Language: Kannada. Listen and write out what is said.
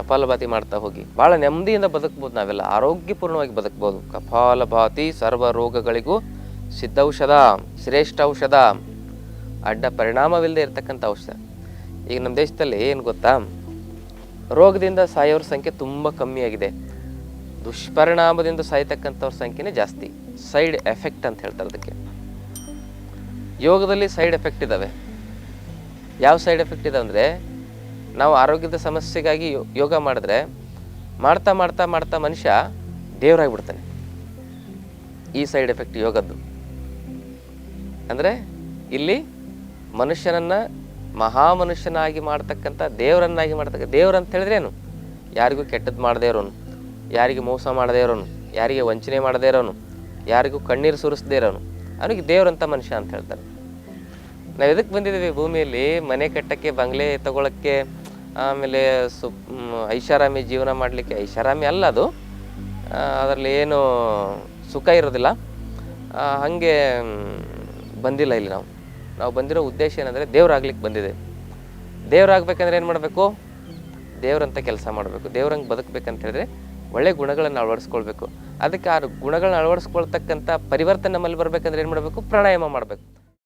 ಕಪಾಲಭಾತಿ ಮಾಡ್ತಾ ಹೋಗಿ. ಬಹಳ ನೆಮ್ಮದಿಯಿಂದ ಬದುಕ್ಬೋದು ನಾವೆಲ್ಲ. ಆರೋಗ್ಯಪೂರ್ಣವಾಗಿ ಬದುಕ್ಬೋದು. ಕಪಾಲಭಾತಿ ಸರ್ವ ರೋಗಗಳಿಗೂ ಸಿದ್ಧೌಷಧ, ಶ್ರೇಷ್ಠ ಔಷಧ, ಅಡ್ಡ ಪರಿಣಾಮವಿಲ್ಲದೆ ಇರತಕ್ಕಂಥ ಔಷಧ. ಈಗ ನಮ್ಮ ದೇಶದಲ್ಲಿ ಏನು ಗೊತ್ತಾ? ರೋಗದಿಂದ ಸಾಯೋರ ಸಂಖ್ಯೆ ತುಂಬ ಕಮ್ಮಿಯಾಗಿದೆ. ದುಷ್ಪರಿಣಾಮದಿಂದ ಸಾಯ್ತಕ್ಕಂಥವ್ರ ಸಂಖ್ಯೆನೇ ಜಾಸ್ತಿ. ಸೈಡ್ ಎಫೆಕ್ಟ್ ಅಂತ ಹೇಳ್ತಾರೆ ಅದಕ್ಕೆ. ಯೋಗದಲ್ಲಿ ಸೈಡ್ ಎಫೆಕ್ಟ್ ಇದ್ದಾವೆ ಯಾವ ಸೈಡ್ ಎಫೆಕ್ಟ್ ಇದೆ ಅಂದರೆ ನಾವು ಆರೋಗ್ಯದ ಸಮಸ್ಯೆಗಾಗಿ ಯೋಗ ಮಾಡಿದ್ರೆ ಮಾಡ್ತಾ ಮಾಡ್ತಾ ಮಾಡ್ತಾ ಮನುಷ್ಯ ದೇವರಾಗ್ಬಿಡ್ತಾನೆ. ಈ ಸೈಡ್ ಎಫೆಕ್ಟ್ ಯೋಗದ್ದು. ಅಂದರೆ ಇಲ್ಲಿ ಮನುಷ್ಯನನ್ನು ಮಹಾಮನುಷ್ಯನಾಗಿ ಮಾಡ್ತಕ್ಕಂಥ ದೇವರನ್ನಾಗಿ ಮಾಡ್ತಕ್ಕ, ದೇವ್ರು ಅಂತ ಹೇಳಿದ್ರೆ ಏನು? ಯಾರಿಗೂ ಕೆಟ್ಟದ್ದು ಮಾಡದೇ ಇರೋನು. ಯಾರಿಗೂ ಮೋಸ ಮಾಡದೇ ಇರೋನು. ಯಾರಿಗೆ ವಂಚನೆ ಮಾಡದೇ ಇರೋನು. ಯಾರಿಗೂ ಕಣ್ಣೀರು ಸುರಿಸದೇ ಇರೋನು. ಅವನಿಗೆ ದೇವ್ರಂತ ಮನುಷ್ಯ ಅಂತ ಹೇಳ್ತಾರೆ. ನಾವು ಎದಕ್ಕೆ ಬಂದಿದ್ದೀವಿ ಭೂಮಿಯಲ್ಲಿ? ಮನೆ ಕಟ್ಟಕ್ಕೆ, ಬಂಗ್ಲೆ ತಗೊಳಕ್ಕೆ ಆಮೇಲೆ ಸು ಐಷಾರಾಮಿ ಜೀವನ ಮಾಡಲಿಕ್ಕೆ, ಐಷಾರಾಮಿ ಅಲ್ಲ ಅದು. ಅದರಲ್ಲಿ ಏನು ಸುಖ ಇರೋದಿಲ್ಲ. ಹಾಗೆ ಬಂದಿಲ್ಲ ಇಲ್ಲಿ ನಾವು. ನಾವು ಬಂದಿರೋ ಉದ್ದೇಶ ಏನಂದರೆ ದೇವರಾಗ್ಲಿಕ್ಕೆ ಬಂದಿದೆ. ದೇವರಾಗಬೇಕಂದ್ರೆ ಏನು ಮಾಡಬೇಕು? ದೇವರಂತ ಕೆಲಸ ಮಾಡಬೇಕು. ದೇವ್ರಂಗೆ ಬದುಕಬೇಕಂತ ಹೇಳಿದ್ರೆ ಒಳ್ಳೆ ಗುಣಗಳನ್ನು ಅಳವಡಿಸ್ಕೊಳ್ಬೇಕು. ಅದಕ್ಕೆ ಆ ಗುಣಗಳನ್ನ ಅಳವಡಿಸ್ಕೊಳ್ತಕ್ಕಂಥ ಪರಿವರ್ತನೆ ನಮ್ಮಲ್ಲಿ ಬರಬೇಕಂದ್ರೆ ಏನು ಮಾಡಬೇಕು? ಪ್ರಾಣಾಯಾಮ ಮಾಡಬೇಕು.